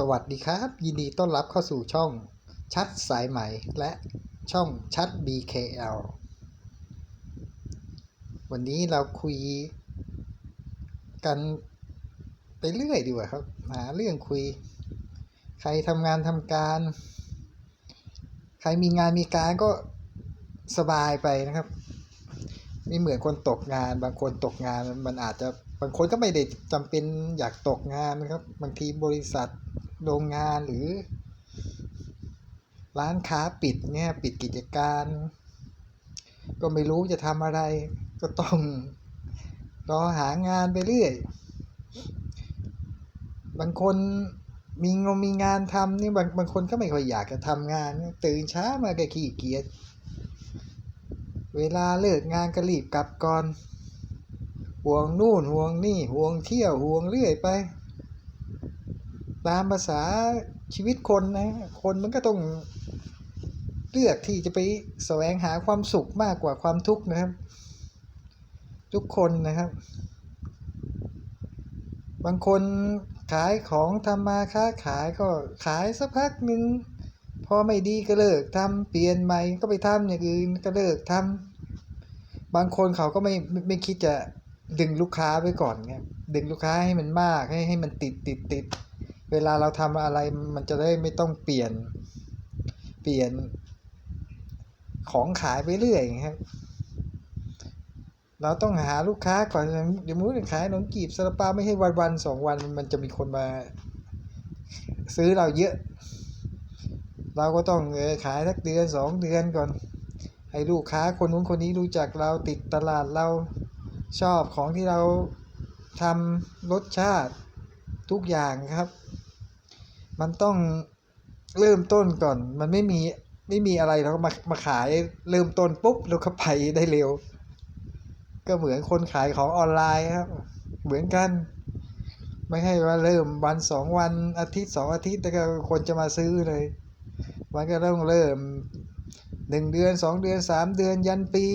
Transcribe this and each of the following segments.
สวัสดีครับ ยินดีต้อนรับเข้าสู่ช่องชัดสายไหมและช่องชัด BKL วันนี้เราคุยกันไปเรื่อยดีกว่าครับ หาเรื่องคุย ใครทำงานทำการ ใครมีงานมีการก็สบายไปนะครับไม่เหมือนคนตกงาน บางคนตกงานมันอาจจะบางคนก็ไม่ได้จำเป็นอยากตกงานนะครับ บางทีบริษัท โรงงานหรือ ร้านค้าปิดเนี่ยปิดกิจการ ก็ไม่รู้จะทำอะไร ก็ต้องรอหางานไปเรื่อย บางคนมีงมีงานทำนี่บางบางคนก็ไม่ค่อยอยากจะทำงาน ตื่นเช้ามาก็ขี้เกียจเวลาเลิกงานก็รีบกลับก่อน ห่วงนู่นห่วงนี่ห่วงเที่ยวห่วงเรื่อยไป ตามภาษาชีวิตคนนะคนมันก็ต้องเลือกที่จะไปแสวงหาความสุขมากกว่าความทุกข์นะครับ ทุกคนนะครับ บางคนขายของทำมาค้าขายก็ขายสักพักหนึ่งพอไม่ดีก็เลิกทำเปลี่ยนใหม่ก็ไปทำอย่างอื่นก็เลิกทำบางคนเขาก็ไม่ไม่ไม่คิดจะดึงลูกค้าไว้ก่อนไงดึงลูกค้าให้มันมากให้ให้มันติดติดติด เวลาเราทำอะไรมันจะได้ไม่ต้องเปลี่ยน เปลี่ยนของขายไปเรื่อยครับ เราต้องหาลูกค้าก่อนเดี๋ยวมู้ขายขนมจีบซาลาเปาไม่ให้วันวันสองวันมันจะมีคนมา ซื้อเราเยอะ เราก็ต้องเออขายสักเดือนสองเดือนก่อน ให้ลูกค้าคนนู้นคนนี้รู้จักเราติดตลาดเราชอบของที่เราทำรสชาติทุกอย่างครับ มันต้องเริ่มต้นก่อน มันไม่มีไม่มีอะไรเราก็มามาขายเริ่มต้นปุ๊บเราก็ไปได้เร็ว ก็เหมือนคนขายของออนไลน์ครับ เหมือนกัน ไม่ให้ว่าเริ่มวันสองวันอาทิตย์สองอาทิตย์แต่ก็คนจะมาซื้อเลย มันก็ต้องเริ่มหนึ่งเดือนสองเดือนสามเดือนยันปี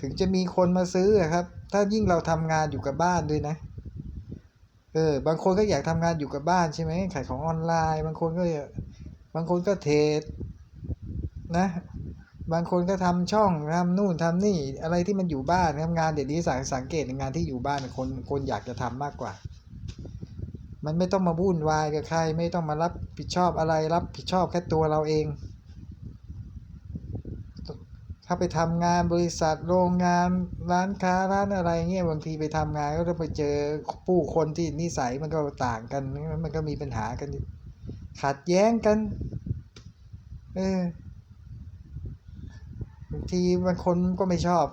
ถึงจะมีคนมาซื้อครับ ถ้ายิ่งเราทำงานอยู่กับบ้านด้วยนะเออบางคนก็อยากทำงานอยู่กับบ้านใช่ไหมขายของออนไลน์ บางคนก็บางคนก็เทรดนะ บางคนก็ทำช่องทำนู่นทำนี่อะไรที่มันอยู่บ้านทำงานเดี๋ยวนี้สังสังเกตในงานที่อยู่บ้านคนคนอยากจะทำมากกว่า มันไม่ต้องมาวุ่นวายกับใคร ไม่ต้องมารับผิดชอบอะไรรับผิดชอบแค่ตัวเราเอง ถ้าไปทำงานบริษัทโรงงานร้านค้าร้านอะไรเงี้ยบางทีไปทำงานก็ต้องไปเจอผู้คนที่นิสัยมันก็ต่างกัน มันก็มีปัญหากัน ขัดแย้งกันเออบางทีบางคนก็ไม่ชอบ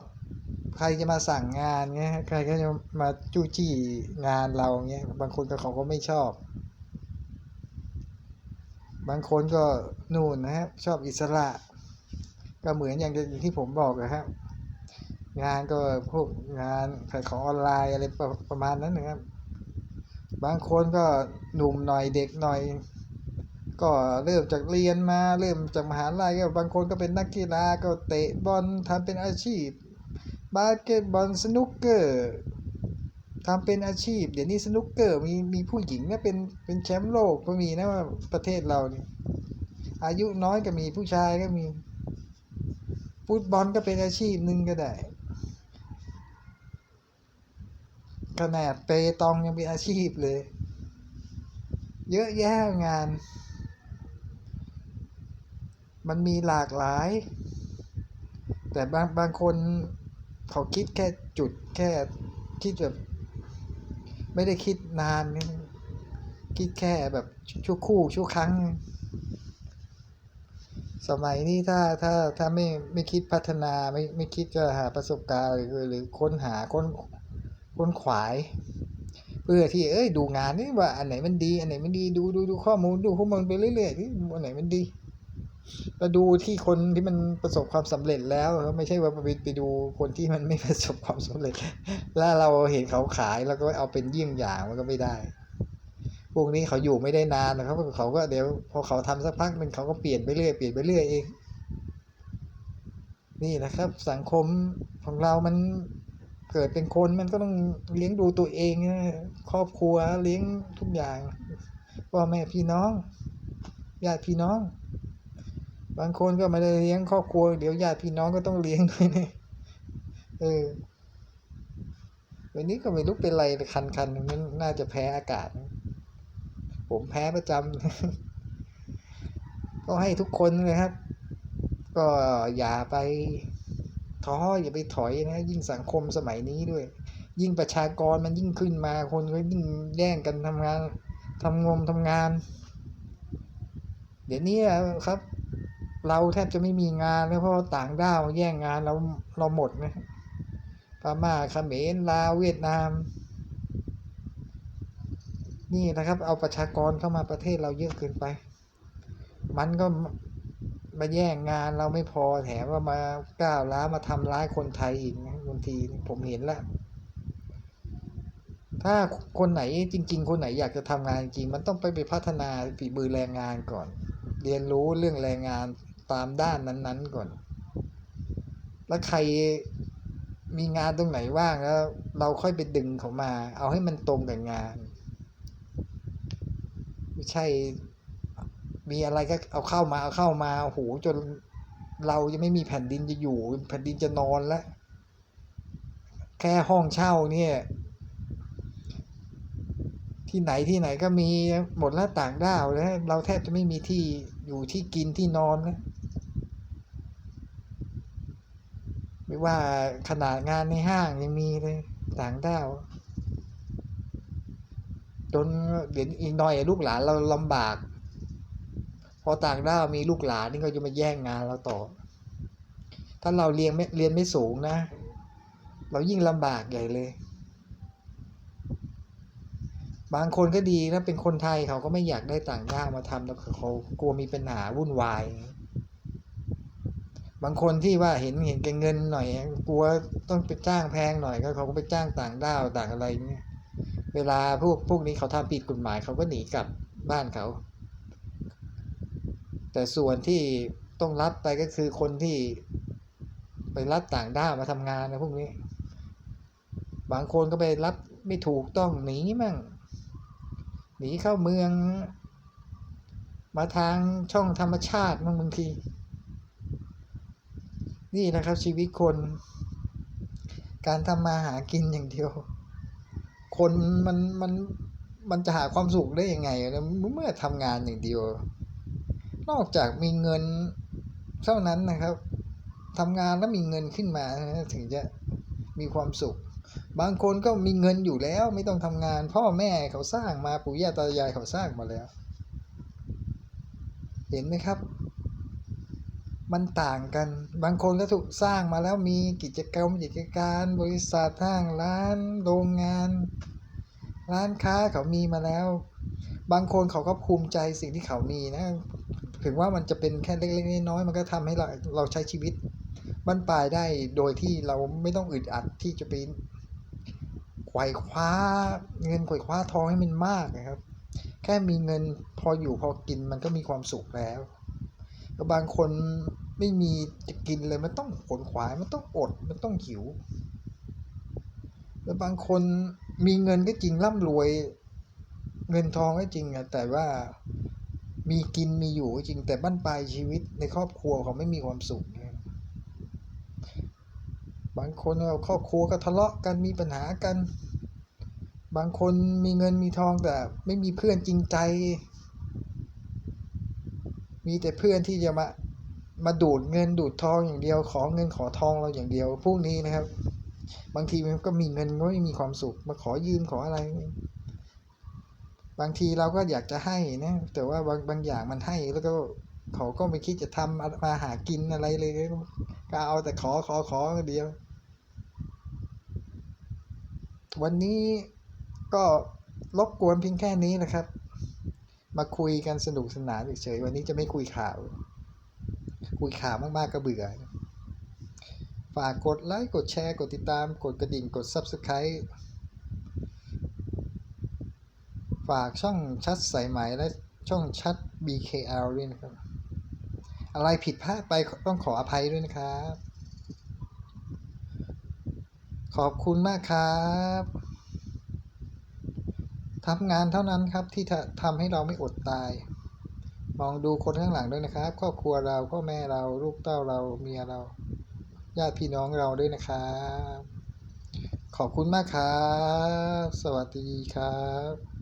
ใครจะมาสั่งงานเงี้ยใครก็จะมาจู้จี้งานเราเงี้ยบางคนก็เขาก็ไม่ชอบ บางคนก็นู่นนะครับชอบอิสระ ก็เหมือนอย่างที่ผมบอกนะครับงานก็พวกงานขายของออนไลน์อะไรประประมาณนั้นนะครับ บางคนก็หนุ่มหน่อยเด็กหน่อย ก็เริ่มจากเรียนมาเริ่มจากมหาลัยก็บางคนก็เป็นนักกีฬาก็เตะบอลทำเป็นอาชีพ บาสเกตบอลสนุกเกอร์ทำเป็นอาชีพ เดี๋ยวนี้สนุกเกอร์มีมีผู้หญิงนี่ยเป็นเป็นแชมป์โลกก็มีนะว่าประเทศเราเนี่ยอายุน้อยก็มีผู้ชายก็มี ฟุตบอลก็เป็นอาชีพหนึ่งก็ได้ขนาดเปตองยังเป็นอาชีพเลย เยอะแยะงาน มันมีหลากหลาย แต่บางบางคนเขาคิดแค่จุดแค่คิดแบบไม่ได้คิดนาน คิดแค่แบบชั่วคู่ชั่วครั้ง สมัยนี้ถ้าถ้าถ้าไม่ไม่คิดพัฒนาไม่ไม่คิดจะหาประสบการณ์หรือหรือค้นหาค้นค้นขวาย เพื่อที่เอ้ยดูงานนี่ว่าอันไหนมันดี อันไหนไม่ดีดูดูดูข้อมูลดูข้อมูลไปเรื่อยๆที่อันไหนมันดีก็ดูที่คนที่มันประสบความสำเร็จแล้วไม่ใช่ว่าไปไปดูคนที่มันไม่ประสบความสำเร็จ แล้วเราเห็นเขาขายแล้วก็เอาเป็นเยี่ยงอย่างมันก็ไม่ได้ พวกนี้เขาอยู่ไม่ได้นานนะครับเขาก็เดี๋ยวพอเขาทำสักพักหนึ่งเขาก็เปลี่ยนไปเรื่อยเปลี่ยนไปเรื่อยเอง นี่นะครับ สังคมของเรามันเกิดเป็นคนมันก็ต้องเลี้ยงดูตัวเองครอบครัวเลี้ยงทุกอย่างพ่อแม่พี่น้องญาติพี่น้อง บางคนก็ไม่ได้เลี้ยงครอบครัวเดี๋ยวญาติพี่น้องก็ต้องเลี้ยงด้วยเนี่ยเออวันนี้ก็ไม่รู้เป็นไรคันคันๆมันน่าจะแพ้อากาศ ผมแพ้ประจำก็ให้ทุกคนเลยครับ ก็อย่าไปท้ออย่าไปถอยนะยิ่งสังคมสมัยนี้ด้วย ยิ่งประชากรมันยิ่งขึ้นมาคนก็ยิ่งแย่งกันทำงานทำงมทำงาน เดี๋ยวนี้ครับ เราแทบจะไม่มีงานแล้วเพราะต่างด้าวแย่งงานเราเราหมดนะพม่าเขมรลาวเวียดนาม นี่นะครับ เอาประชากรเข้ามาประเทศเราเยอะเกินไป มันก็มาแย่งงานเราไม่พอแถมว่ามาก้าวร้าวมาทำร้ายคนไทยอีกบางทีผมเห็นแล้วถ้าคนไหนจริง ๆ คนไหนอยากจะทำงานจริง มันต้องไปไปพัฒนาฝีมือแรงงานก่อน เรียนรู้เรื่องแรงงานตามด้านนั้น ๆก่อน แล้วใครมีงานตรงไหนว่างแล้ว เราค่อยไปดึงเขามา เอาให้มันตรงกับงาน ไม่ใช่ มีอะไรก็เอาเข้ามาเอาเข้ามาโอ้โหจนเราจะไม่มีแผ่นดินจะอยู่ แผ่นดินจะนอนแล้ว แค่ห้องเช่าเนี่ย ที่ไหนที่ไหนก็มีหมดแล้วต่างด้าวแล้วเราแทบจะไม่มีที่อยู่ที่กินที่นอนแล้วไม่ว่าขนาดงานในห้างยังมีเลยต่างด้าว จนเดี๋ยวอีกหน่อยลูกหลานเราลำบาก พอต่างด้าวมีลูกหลานนี่ก็จะมาแย่งงานเราต่อ ถ้าเราเรียนไม่เรียนไม่สูงนะ เรายิ่งลำบากใหญ่เลย บางคนก็ดีนะเป็นคนไทยเขาก็ไม่อยากได้ต่างด้าวมาทำแล้วเขากลัวมีปัญหาวุ่นวายบางคนที่ว่าเห็นเห็นแกเงินหน่อยกลัวต้องไปจ้างแพงหน่อยก็เขาก็ไปจ้างต่างด้าวต่างอะไรเนี่ย เวลาพวกพวกนี้เขาทำผิดกฎหมายเขาก็หนีกลับบ้านเขา แต่ส่วนที่ต้องรับไปก็คือคนที่ไปรับต่างด้าวมาทำงานนะพวกนี้ บางคนก็ไปรับไม่ถูกต้องหนีมั่งหนีเข้าเมือง มาทางช่องธรรมชาติมั่งบางที นี่นะครับชีวิตคน การทำมาหากินอย่างเดียว คนมันมันมันจะหาความสุขได้ยังไงนะเมื่อทำงานอย่างเดียว นอกจากมีเงินเท่านั้นนะครับทำงานแล้วมีเงินขึ้นมาถึงจะมีความสุข บางคนก็มีเงินอยู่แล้ว ไม่ต้องทำงาน พ่อแม่เขาสร้างมาปู่ย่าตายายเขาสร้างมาแล้ว เห็นไหมครับ มันต่างกัน บางคนก็ถูกสร้างมาแล้วมีกิจกรรมกิจการบริษัทห้างร้านโรงงาน ร้านค้าเขามีมาแล้ว บางคนเขาก็ภูมิใจสิ่งที่เขามีนะ ถึงว่ามันจะเป็นแค่เล็กๆน้อยๆมันก็ทำให้เราเราใช้ชีวิตบั้นปลายได้โดยที่เราไม่ต้องอึดอัดที่จะไปไขว่คว้าเงินไขว่คว้าทองให้มันมากนะครับ แค่มีเงินพออยู่พอกินมันก็มีความสุขแล้ว แล้วบางคนไม่มีจะกินเลยมันต้องขนขวายมันต้องอดมันต้องหิว แล้วบางคนมีเงินก็จริงร่ำรวย เงินทองก็จริงอะแต่ว่ามีกินมีอยู่ก็จริงแต่บ้านปลายชีวิตในครอบครัวเขาไม่มีความสุขเนี่ยบางคนเอาครอบครัวก็ทะเลาะกันมีปัญหากัน บางคนมีเงินมีทองแต่ไม่มีเพื่อนจริงใจ มีแต่เพื่อนที่จะมามาดูดเงินดูดทองอย่างเดียว ขอเงินขอทองเราอย่างเดียว พวกนี้นะครับ บางทีมันก็มีเงินก็ไม่มีความสุข มาขอยืมขออะไร บางทีเราก็อยากจะให้นะ แต่ว่าบางบางอย่างมันให้แล้วก็เขาก็ไม่คิดจะทำมาหากินอะไรเลย ก็เอาแต่ขอขอขออย่างเดียว วันนี้ก็รบกวนเพียงแค่นี้นะครับ มาคุยกันสนุกสนานเฉยๆวันนี้จะไม่คุยข่าว คุยข่าวมากๆก็เบื่อ ฝากกดไลค์กดแชร์ กดติดตาม กดกระดิ่งกด Subscribe ฝากช่องชัดสายไหมและช่องชัด BKL ด้วยนะครับ อะไรผิดพลาดไปต้องขออภัยด้วยนะครับ ขอบคุณมากครับ ทำงานเท่านั้นครับที่ทำให้เราไม่อดตาย มองดูคนข้างหลังด้วยนะครับ ครอบครัวเราพ่อแม่เราลูกเต้าเราเมียเรา ญาติพี่น้องเราด้วยนะครับ ขอบคุณมากครับ สวัสดีครับ